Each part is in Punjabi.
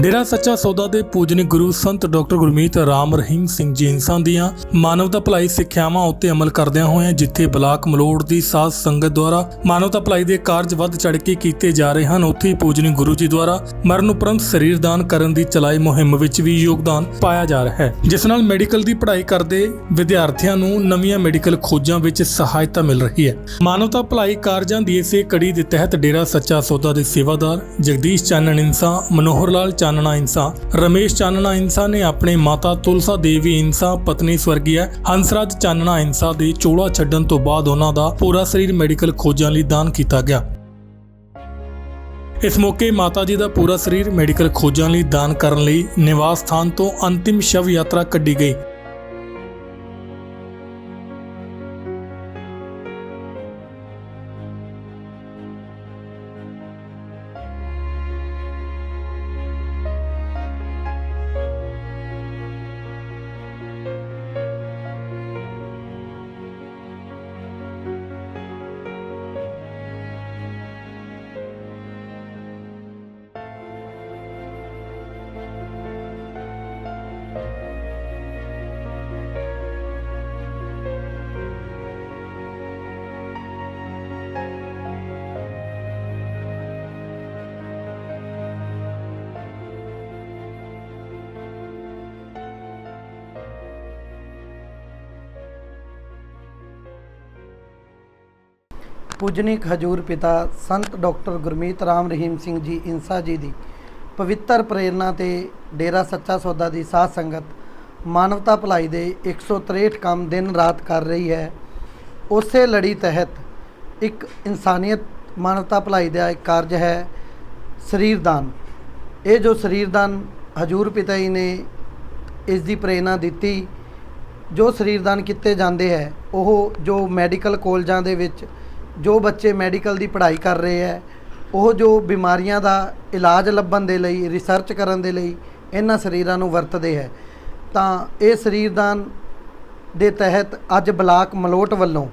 ਡੇਰਾ ਸੱਚਾ ਸੌਦਾ ਦੇ ਪੂਜਨੀ ਗੁਰੂ ਸੰਤ ਡਾਕਟਰ ਗੁਰਮੀਤ ਰਾਮ ਰਹੀਮ ਸਿੰਘ ਜੀ ਇਨਸਾਨ ਦੀਆਂ ਮਾਨਵਤਾ ਭਲਾਈ ਸਿੱਖਿਆਵਾਂ ਉੱਤੇ ਅਮਲ ਕਰਦਿਆਂ ਹੋਇਆਂ ਜਿੱਥੇ ਬਲਾਕ ਮਲੋੜ ਦੀ ਸਾਧ ਸੰਗਤ ਦੁਆਰਾ ਮਾਨਵਤਾ ਭਲਾਈ ਦੇ ਕਾਰਜ ਵੱਧ ਚੜ ਕੇ ਕੀਤੇ ਜਾ ਰਹੇ ਹਨ, ਉੱਥੇ ਪੂਜਨੀ ਗੁਰੂ ਜੀ ਦੁਆਰਾ ਮਰਨ ਉਪਰੰਤ ਸਰੀਰ ਦਾਨ ਕਰਨ ਦੀ ਚਲਾਈ ਮੁਹਿੰਮ ਵਿੱਚ ਵੀ ਯੋਗਦਾਨ ਪਾਇਆ ਜਾ ਰਿਹਾ ਹੈ। ਜਿਸ ਨਾਲ ਮੈਡੀਕਲ ਦੀ ਪੜ੍ਹਾਈ ਕਰਦੇ ਵਿਦਿਆਰਥੀਆਂ ਨੂੰ ਨਵੀਆਂ ਮੈਡੀਕਲ ਖੋਜਾਂ ਵਿੱਚ ਸਹਾਇਤਾ ਮਿਲ ਰਹੀ ਹੈ। ਮਾਨਵਤਾ ਭਲਾਈ ਕਾਰਜਾਂ ਦੀ ਇਸੇ ਕੜੀ ਦੇ ਤਹਿਤ ਡੇਰਾ ਸੱਚਾ ਸੌਦਾ ਦੇ ਸੇਵਾਦਾਰ ਜਗਦੀਸ਼ ਚਾਨਣ ਇਨਸਾ ਮਨੋਹਰ ਲਾਲ ਚਾਨਣਾ ਇਨਸਾ। ਰਮੇਸ਼ ਚਾਨਣਾ ਇਨਸਾ ਨੇ ਆਪਣੇ ਮਾਤਾ ਤੁਲਸਾ ਦੇਵੀ ਇਨਸਾ ਪਤਨੀ ਸਵਰਗੀయ ਹੰਸਰਾਜ ਚਾਨਣਾ ਇਨਸਾ ਦੇ ਚੋਲਾ ਛੱਡਣ ਤੋਂ ਬਾਅਦ ਉਹਨਾਂ ਦਾ ਪੂਰਾ ਸਰੀਰ ਮੈਡੀਕਲ ਖੋਜਾਂ ਲਈ ਦਾਨ ਕੀਤਾ ਗਿਆ। ਇਸ ਮੌਕੇ ਮਾਤਾ ਜੀ ਦਾ ਪੂਰਾ ਸਰੀਰ ਮੈਡੀਕਲ ਖੋਜਾਂ ਲਈ ਦਾਨ ਕਰਨ ਲਈ ਨਿਵਾਸ ਸਥਾਨ ਤੋਂ ਅੰਤਿਮ ਸ਼ਵ ਯਾਤਰਾ ਕੱਢੀ ਗਈ। ਪੂਜਨੀਕ ਹਜੂਰ ਪਿਤਾ ਸੰਤ ਡਾਕਟਰ ਗੁਰਮੀਤ ਰਾਮ ਰਹੀਮ ਸਿੰਘ ਜੀ ਇੰਸਾ ਜੀ ਦੀ ਪਵਿੱਤਰ ਪ੍ਰੇਰਣਾ ਤੇ ਡੇਰਾ ਸੱਚਾ ਸੌਦਾ ਦੀ ਸਾਧ ਸੰਗਤ ਮਾਨਵਤਾ ਭਲਾਈ ਦੇ 163 ਕੰਮ ਦਿਨ ਰਾਤ ਕਰ ਰਹੀ ਹੈ। ਉਸੇ ਲੜੀ ਤਹਿਤ ਇੱਕ ਇਨਸਾਨੀਅਤ ਮਾਨਵਤਾ ਭਲਾਈ ਦਾ ਇੱਕ ਕਾਰਜ ਹੈ ਸਰੀਰ ਦਾਨ ਇਹ ਜੋ ਸਰੀਰ ਦਾਨ ਹਜੂਰ ਪਿਤਾ ਜੀ ਨੇ ਇਸ ਦੀ ਪ੍ਰੇਰਣਾ ਦਿੱਤੀ, ਜੋ ਸਰੀਰਦਾਨ ਕੀਤੇ ਜਾਂਦੇ ਹੈ, ਉਹ ਜੋ ਮੈਡੀਕਲ ਕਾਲਜਾਂ ਦੇ ਵਿੱਚ ਜੋ ਬੱਚੇ ਮੈਡੀਕਲ ਦੀ ਪੜ੍ਹਾਈ ਕਰ ਰਹੇ ਹੈ, ਉਹ ਜੋ ਬਿਮਾਰੀਆਂ ਦਾ ਇਲਾਜ ਲੱਭਣ ਦੇ ਲਈ ਰਿਸਰਚ ਕਰਨ ਦੇ ਲਈ ਇਹਨਾਂ ਸਰੀਰਾਂ ਨੂੰ ਵਰਤਦੇ ਹੈ, ਤਾਂ ਇਹ ਸਰੀਰਦਾਨ ਦੇ ਤਹਿਤ ਅੱਜ ਬਲਾਕ ਮਲੋਟ ਵੱਲੋਂ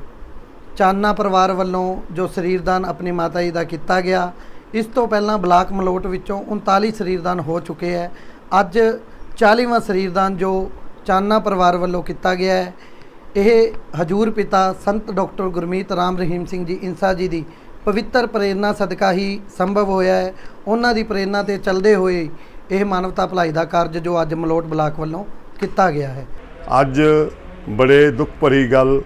ਚਾਨਾ ਪਰਿਵਾਰ ਵੱਲੋਂ ਜੋ ਸਰੀਰਦਾਨ ਆਪਣੀ ਮਾਤਾ ਜੀ ਦਾ ਕੀਤਾ ਗਿਆ, ਇਸ ਤੋਂ ਪਹਿਲਾਂ ਬਲਾਕ ਮਲੋਟ ਵਿੱਚੋਂ 39 ਸਰੀਰਦਾਨ ਹੋ ਚੁੱਕੇ ਹੈ, ਅੱਜ 40ਵਾਂ ਸਰੀਰਦਾਨ ਜੋ ਚਾਨਾ ਪਰਿਵਾਰ ਵੱਲੋਂ ਕੀਤਾ ਗਿਆ ਹੈ ਇਹ ਹਜੂਰ ਪਿਤਾ ਸੰਤ ਡਾਕਟਰ ਗੁਰਮੀਤ ਰਾਮ ਰਹੀਮ ਸਿੰਘ ਜੀ ਇਨਸਾ ਜੀ ਦੀ ਪਵਿੱਤਰ ਪ੍ਰੇਰਣਾ ਸਦਕਾ ਹੀ ਸੰਭਵ ਹੋਇਆ ਹੈ। ਉਹਨਾਂ ਦੀ ਪ੍ਰੇਰਣਾ ਤੇ ਚੱਲਦੇ ਹੋਏ ਇਹ ਮਾਨਵਤਾ ਭਲਾਈ ਦਾ ਕਾਰਜ ਜੋ ਅੱਜ ਮਲੋਟ ਬਲਾਕ ਵੱਲੋਂ ਕੀਤਾ ਗਿਆ ਹੈ। ਅੱਜ ਬੜੇ ਦੁੱਖ ਭਰੀ ਗੱਲ,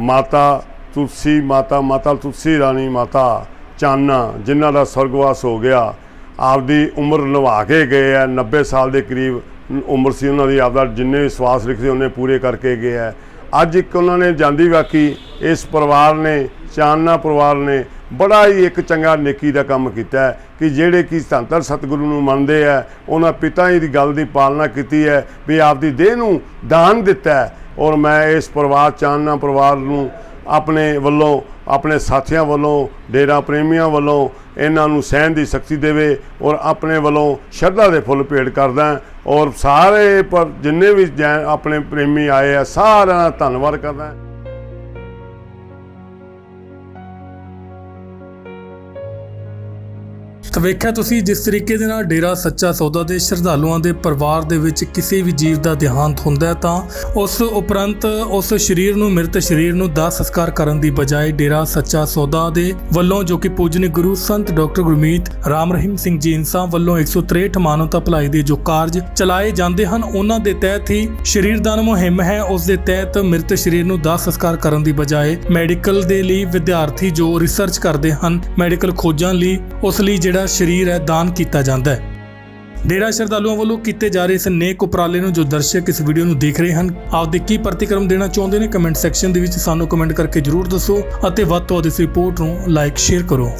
ਮਾਤਾ ਤੁਲਸੀ, ਮਾਤਾ ਮਾਤਾ ਤੁਲਸੀ ਰਾਣੀ, ਮਾਤਾ ਚਾਨਾ ਜਿਨ੍ਹਾਂ ਦਾ ਸਵਰਗਵਾਸ ਹੋ ਗਿਆ। ਆਪਦੀ ਉਮਰ ਨਿਭਾ ਕੇ ਗਏ ਆ 90 ਸਾਲ ਦੇ ਕਰੀਬ ਉਮਰ ਸੀ ਉਹਨਾਂ ਦੀ, ਆਪਦਾ ਜਿੰਨੇ ਵਿਸ਼ਵਾਸ ਲਿਖਦੇ ਉਹਨੇ ਪੂਰੇ ਕਰਕੇ ਗਏ ਆ ਅੱਜ ਇੱਕ ਉਹਨਾਂ ਨੇ ਜਾਂਦੀ ਵਾਕੀ, ਇਸ ਪਰਿਵਾਰ ਨੇ, ਚਾਨਣਾ ਪਰਿਵਾਰ ਨੇ ਬੜਾ ਹੀ ਇੱਕ ਚੰਗਾ ਨੇਕੀ ਦਾ ਕੰਮ ਕੀਤਾ ਕਿ ਜਿਹੜੇ ਕਿ ਸੰਤਰ ਸਤਿਗੁਰੂ ਨੂੰ ਮੰਨਦੇ ਆ, ਉਹਨਾਂ ਪਿਤਾ ਜੀ ਦੀ ਗੱਲ ਦੀ ਪਾਲਣਾ ਕੀਤੀ ਹੈ, ਵੀ ਆਪਦੀ ਦੇਹ ਨੂੰ ਦਾਨ ਦਿੱਤਾ ਔਰ ਮੈਂ ਇਸ ਪਰਿਵਾਰ, ਚਾਨਣਾ ਪਰਿਵਾਰ ਨੂੰ ਆਪਣੇ ਵੱਲੋਂ, ਆਪਣੇ ਸਾਥੀਆਂ ਵੱਲੋਂ, ਡੇਰਾ ਪ੍ਰੇਮੀਆਂ ਵੱਲੋਂ ਇਹਨਾਂ ਨੂੰ ਸਹਿਣ ਦੀ ਸ਼ਕਤੀ ਦੇਵੇ ਔਰ ਆਪਣੇ ਵੱਲੋਂ ਸ਼ਰਧਾ ਦੇ ਫੁੱਲ ਭੇਟ ਕਰਦਾ ਔਰ ਸਾਰੇ ਪਰ ਜਿੰਨੇ ਵੀ ਜੈਨ ਆਪਣੇ ਪ੍ਰੇਮੀ ਆਏ ਆ, ਸਾਰਿਆਂ ਦਾ ਧੰਨਵਾਦ ਕਰਦਾ ਤਾਂ ਵੇਖਿਆ ਤੁਸੀਂ ਜਿਸ ਤਰੀਕੇ ਦੇ ਨਾਲ ਡੇਰਾ ਸੱਚਾ ਸੌਦਾ ਦੇ ਸ਼ਰਧਾਲੂਆਂ ਦੇ ਪਰਿਵਾਰ ਦੇ ਵਿੱਚ ਕਿਸੇ ਵੀ ਜੀਵ ਦਾ ਦੇਹਾਂਤ ਹੁੰਦਾ ਤਾਂ ਉਸ ਉਪਰੰਤ ਉਸ ਸਰੀਰ ਨੂੰ, ਮ੍ਰਿਤ ਸਰੀਰ ਨੂੰ ਦਾਹ ਸੰਸਕਾਰ ਕਰਨ ਦੀ ਬਜਾਏ ਡੇਰਾ ਸੱਚਾ ਸੌਦਾ ਦੇ ਵੱਲੋਂ, ਜੋ ਕਿ ਪੂਜਨੀ ਗੁਰੂ ਸੰਤ ਡਾਕਟਰ ਗੁਰਮੀਤ ਰਾਮ ਰਹੀਮ ਸਿੰਘ ਜੀ ਇਨਸਾਨ ਵੱਲੋਂ 163 ਮਾਨਵਤਾ ਭਲਾਈ ਦੇ ਜੋ ਕਾਰਜ ਚਲਾਏ ਜਾਂਦੇ ਹਨ, ਉਹਨਾਂ ਦੇ ਤਹਿਤ ਹੀ ਸਰੀਰ ਦਾਨ ਮੁਹਿੰਮ ਹੈ। ਉਸ ਦੇ ਤਹਿਤ ਮ੍ਰਿਤ ਸਰੀਰ ਨੂੰ ਦਾਹ ਸੰਸਕਾਰ ਕਰਨ ਦੀ ਬਜਾਏ ਮੈਡੀਕਲ ਦੇ ਲਈ ਵਿਦਿਆਰਥੀ ਜੋ ਰਿਸਰਚ ਕਰਦੇ ਹਨ, ਮੈਡੀਕਲ ਖੋਜਾਂ ਲਈ, ਉਸ ਲਈ ਜਿਹੜਾ ਜਿਹੜਾ ਸਰੀਰ ਹੈ, ਦਾਨ ਕੀਤਾ ਜਾਂਦਾ ਹੈ। ਡੇਰਾ ਸ਼ਰਧਾਲੂਆਂ ਵੱਲੋਂ ਕੀਤੇ ਜਾ ਰਹੇ ਇਸ ਨੇਕ ਉਪਰਾਲੇ ਨੂੰ ਜੋ ਦਰਸ਼ਕ ਇਸ ਵੀਡੀਓ ਨੂੰ ਦੇਖ ਰਹੇ ਹਨ, ਆਪਦੇ ਕੀ ਪ੍ਰਤੀਕਰਮ ਦੇਣਾ ਚਾਹੁੰਦੇ ਨੇ, ਕਮੈਂਟ ਸੈਕਸ਼ਨ ਦੇ ਵਿੱਚ ਸਾਨੂੰ ਕਮੈਂਟ ਕਰਕੇ ਜਰੂਰ ਦੱਸੋ ਅਤੇ ਵੱਧ ਤੋਂ ਵੱਧ ਇਸ ਰਿਪੋਰਟ ਨੂੰ ਲਾਈਕ, ਸ਼ੇਅਰ ਕਰੋ।